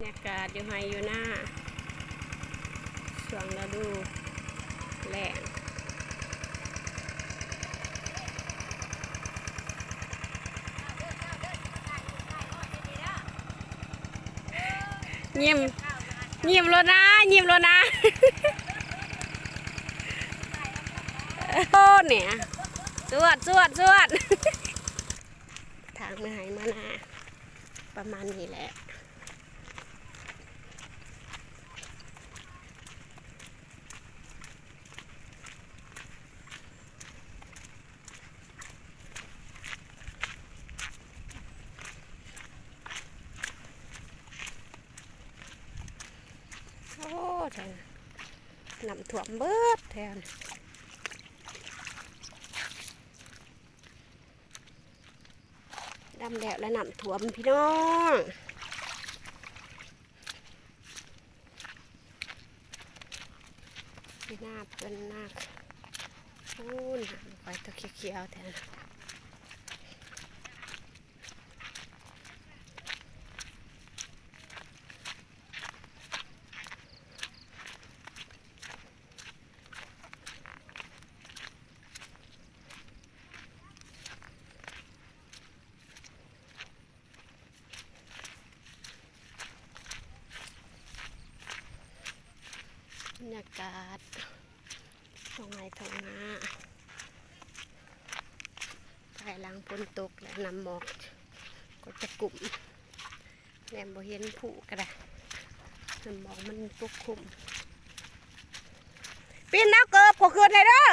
บรรยากาศอยู่ไฮอยู่หน้าช่วงฤดูแล้งยิ้มยิ้มแล้วนะยิ้มแล้วนะโอ้เนี่ยสวดสวดสวดทางมาหายมานาประมาณนี้แหละ โอ้ แทนน้ำถ่วมเบิดแทนดำแล้วและน้ำถ่วมพี่น้องพี่นาเป็นหนาคพูนไปตัวเขียวๆแทน รยากาศตรงไหนตรงนาภายหลังฝนตกและน้ำหมอก ก็จะกลุ่มแนมบ่เห็นผู้กระด้น้ำหมอกมันปกคลุมปีนแล้วเกิบก็ขึ้นเลยเด้อ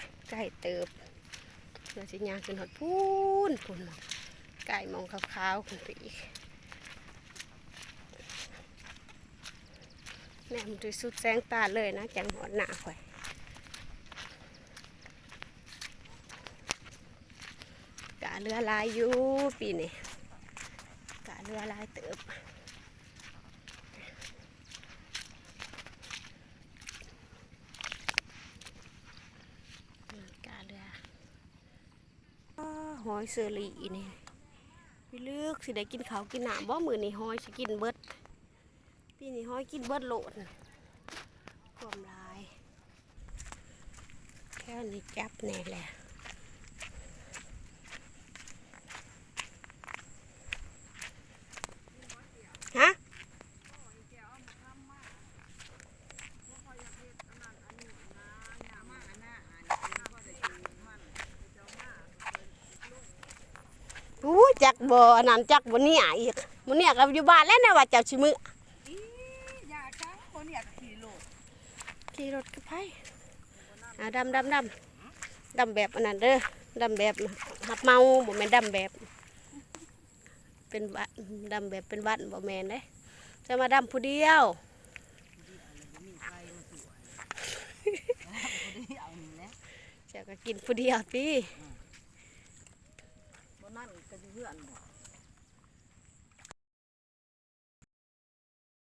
ยไก่ เติบเพื่อสิยางขึ้นหดพูนพูนมองไก่มองขาวๆขึ้นไปอีกแม่มันดูสุดแสงตาเลยนะจังหอดหน้าข่อยกะเรือลายอยู่ปีนี้กะเรือลายเติบ กาเรืออ้า หอยเซอรี่นี่พี่ลึกสิได้กินข้าวกินหนามบ่มือนี่หอยสิกินเบิดพี่นี่หอยกินเบิดโหลดความลาย แค่นี้จับแน่แหละฮะ อู้ จักบ่อันนั้นจักบ่เนี่ยอีกบ่เนี่ยก็อยู่บ้านแล้วนะว่าเจ้าชิมืออีอยากจังคนอยากขี่โลดขี่รถกับไผอ่าดำดำดำดำแบบอันนั้นเด้อดำแบบหับเมาบ่แม่นดำแบบ เป็นวัดดำแบบเป็นวัดบ่แม่นเด้จะมาดำผู้เดียวมีใครมาสวยบ่ได้เอานี่แหละเจ้าก็กินผู้เดียวติบ่นั่นก็อยู่ เพื่อนบ่